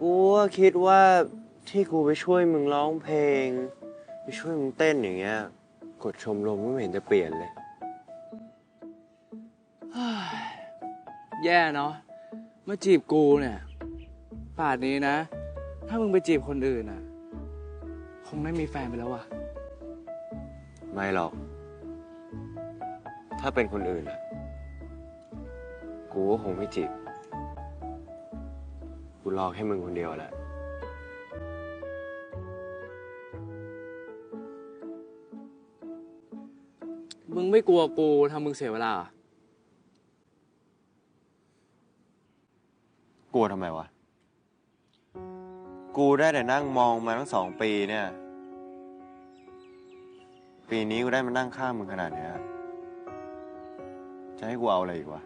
กูก็คิดว่าที่กูไปช่วยมึงร้องเพลง ไปช่วยมึงเต้นอย่างเงี้ยกดชมรมก็ไม่เห็นจะเปลี่ยนเลย แย่เนาะมาจีบกูเนี่ยป่านนี้นะ ถ้ามึงไปจีบคนอื่นอะ คงได้มีแฟนไปแล้วว่ะ ไม่หรอก ถ้าเป็นคนอื่นอะ กูก็คงไม่จีบ รอแค่มึงคนเดียวแหละมึงไม่กลัวกูทำมึงเสียเวลาเหรอกลัวทำไมวะ กูได้แต่นั่งมองมาทั้งสองปีเนี่ย ปีนี้กูได้มานั่งข้างมึงขนาดเนี้ยจะให้กูเอาอะไรอีกวะ